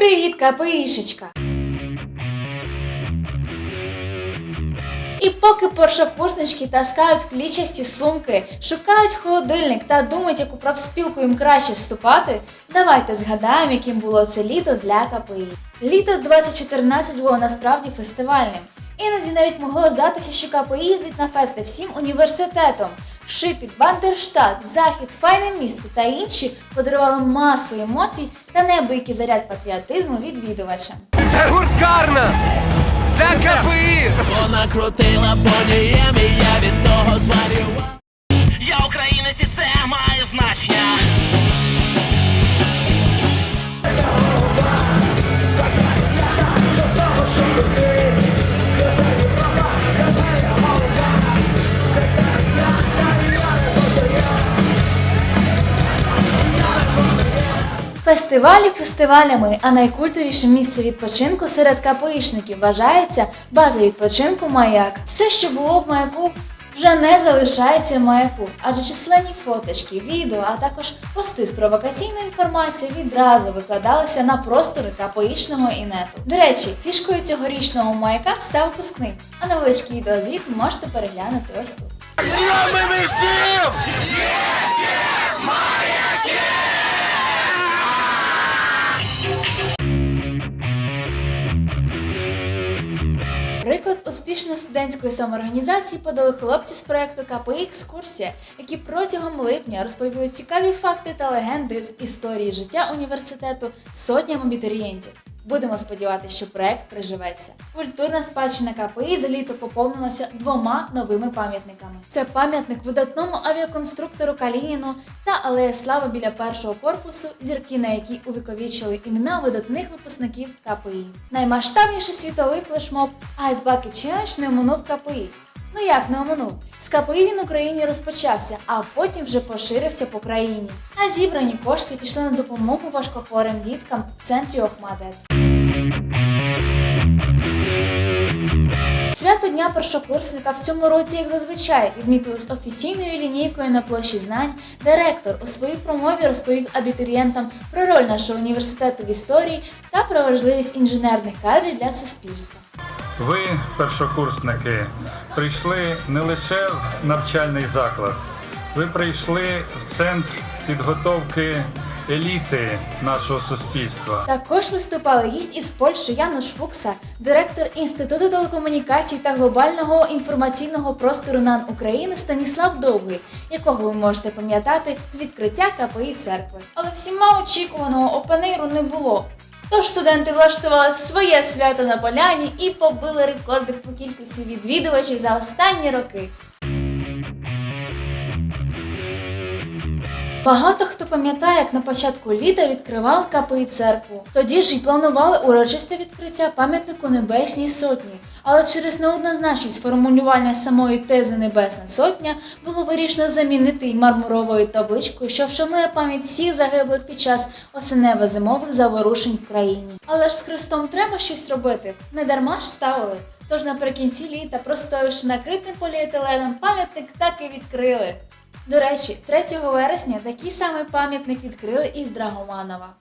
Привіт, КПІшечка! І поки першокурснички таскають клічасті сумки, шукають холодильник та думають, яку профспілку їм краще вступати, давайте згадаємо, яким було це літо для КПІ. Літо 2014 було насправді фестивальним. Іноді навіть могло здатися, що КПІ їздить на фести всім університетом. Шипіт, Бандерштат, Захід, Файне місто та інші подарували масу емоцій та неабиякий заряд патріотизму відвідувачам. Це гурткарна! Для КПІ! Вона крутила подієм, і я від того зварював. Я українець і це має значення. Фестивалі фестивалями, а найкультовіше місце відпочинку серед КПІшників вважається база відпочинку маяк. Все, що було в маяку, вже не залишається в маяку, адже численні фоточки, відео, а також пости з провокаційною інформацією відразу викладалися на простори КПІшного інету. До речі, фішкою цьогорічного маяка став випускник, а невеличкий відеозвіт можете переглянути ось тут. З нами всім! Успішної студентської самоорганізації подали хлопці з проекту КПІ Екскурсія, які протягом липня розповіли цікаві факти та легенди з історії життя університету сотням абітурієнтів. Будемо сподіватися, що проект приживеться. Культурна спадщина КПІ за літо поповнилася двома новими пам'ятниками. Це пам'ятник видатному авіаконструктору Калініну та алея слави біля першого корпусу, зірки на якій увіковічили імена видатних випускників КПІ. Наймасштабніший світовий флешмоб Ice Bucket Challenge не оминув КПІ. Ну як не оминув? З він Україні розпочався, а потім вже поширився по країні. А зібрані кошти пішли на допомогу важкохворим діткам в центрі Охмадет. Свято Дня першокурсника в цьому році, як зазвичай, відмітилось офіційною лінійкою на площі знань, де ректор у своїй промові розповів абітурієнтам про роль нашого університету в історії та про важливість інженерних кадрів для суспільства. Ви, першокурсники, прийшли не лише в навчальний заклад, ви прийшли в центр підготовки еліти нашого суспільства. Також виступали гість із Польщі Януш Фукса, директор Інституту телекомунікацій та глобального інформаційного простору НАН України Станіслав Довгий, якого ви можете пам'ятати з відкриття КПІ церкви. Але всіма очікуваного опенейру не було. Тож студенти влаштували своє свято на поляні і побили рекорди по кількості відвідувачів за останні роки. Багато хто пам'ятає, як на початку літа відкривали КПІ церкву. Тоді ж й планували урочисте відкриття пам'ятнику Небесній Сотні. Але через неоднозначність формулювання самої тези Небесна Сотня було вирішено замінити й мармуровою табличкою, що вшанує пам'ять всіх загиблих під час осенево-зимових заворушень в країні. Але ж з Христом треба щось робити. Не дарма ж ставили. Тож наприкінці літа, простоявши накритим поліетиленом, пам'ятник так і відкрили. До речі, 3 вересня такий самий пам'ятник відкрили і в Драгоманова.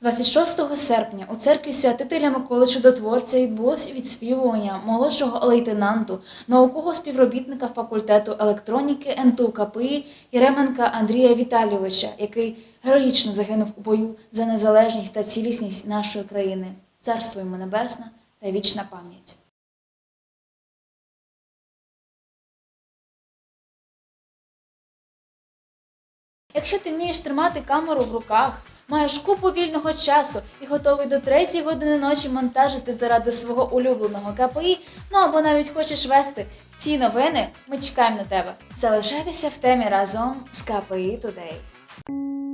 26 серпня у церкві святителя Миколи Чудотворця відбулося відспівування молодшого лейтенанту, наукового співробітника факультету електроніки НТУ КПІ Єременка Андрія Віталійовича, який героїчно загинув у бою за незалежність та цілісність нашої країни. Царство йому небесне та вічна пам'ять. Якщо ти вмієш тримати камеру в руках, маєш купу вільного часу і готовий до третьої години ночі монтажити заради свого улюбленого КПІ, ну або навіть хочеш вести ці новини, ми чекаємо на тебе. Залишайтеся в темі разом з КПІ Today.